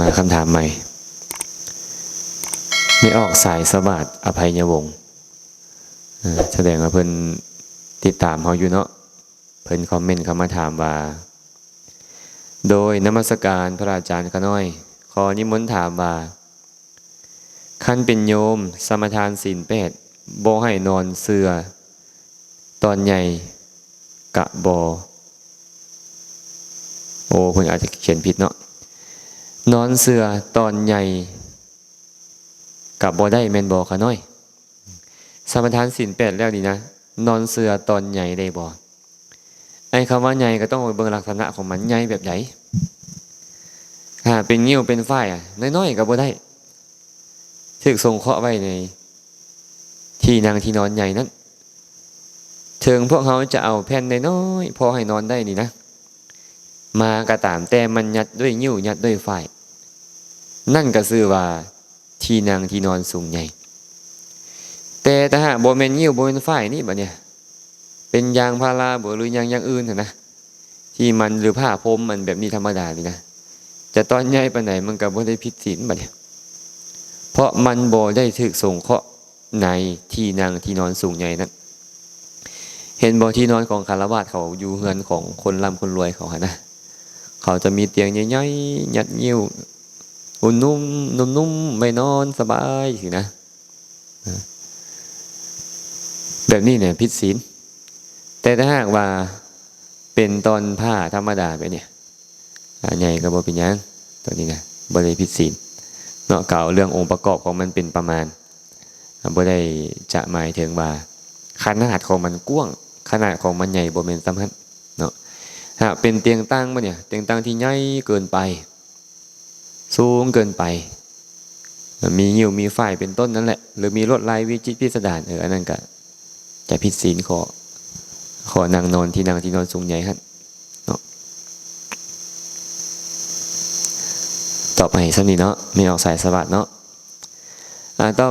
มาคำถามใหม่ ไม่ออกสายสวัสดอภัยยวงศ์แสดงว่าเพิ่นติดตามเขาอยู่เนาะเพิ่นคอมเมนต์เข้ามาถามว่า โดยนมัสการพระอาจารย์ขน้อย ขอนิมนต์ถามว่าขั้นเป็นโยม สมทานศีลแปดบ่ให้นอนเสือ ตอนใหญ่กะบอโอ้เพิ่นอาจจะเขียนผิดเนาะ นอนเสือตอนใหญ่กับบอได้แมนบอขาน้อย สมทานสินแปดแล้วนี่นะ นอนเสือตอนใหญ่ได้บอไอ้คำว่าใหญ่ก็ต้องเบิ่งลักษณะของมันใหญ่แบบไหนถ้าเป็นเงิ้ยวเป็นฝ้ายอะน้อยๆกับบอได้ถึกทรงเคาะไว้ใน ที่นางที่นอนใหญ่นั้นเชิงพวกเขาจะเอาแผ่นน้อยๆพอให้นอนได้นี่นะ มากระตามแต่มันยัดด้วยนิ้วยัดด้วยฝ่ายนั่นก็คือว่าที่นางที่นอนสูงใหญ่ แต่ถ้าหากโบเมนนิ้วโบเมนฝ่ายนี่บัดเนี่ยเป็นยางพาราบหรือยางอย่างอื่นเถอะนะที่มันหรือผ้าพรมมันแบบนี้ธรรมดานี่นะจะตอนใหญ่ปไหนมันก็บ่ได้ผิดศีลบัดเนี่ยเพราะมันโบได้ถึกส่งเคาะในที่นางที่นอนสูงใหญ่นั้นเห็นบ่ที่นอนของคารวาสเขาอยู่เฮือนของคนร่ำคนรวยเขาหะนะ เขาจะมีเตียงใหญ่ๆยัดยิ้วอุ่นนุ่มนุ่มนุ่มไม่นอนสบายสินะ แบบนี้เนี่ยพิษศีล แต่ถ้าหากว่าเป็นตอนผ้าธรรมดาไปเนี่ยใหญ่ก็บ่เป็นยังตัวนี้นะบ่ได้พิษศีลเนาะเก่าเรื่ององค์ประกอบของมันเป็นประมาณบ่ได้จะหมายถึงว่าขนาดของมันกว้างขนาดของมันใหญ่บ่เป็นสำคัญหา กเป็นเตียงตั้งมาเนี่ย เตียงตั้งที่ใหญ่เกินไป สูงเกินไป มีงิ้วมีฝ้ายเป็นต้นนั่นแหละ หรือมีลวดลายวิจิตพิสดารเอออันนั้นก็จะผิดศีลขอ ขอนางนอนที่นางที่นอนสูงใหญ่ฮะเนาะต่อไปสักนิดเนาะไม่ออกสายสวัสดเนาะอ่าต่อ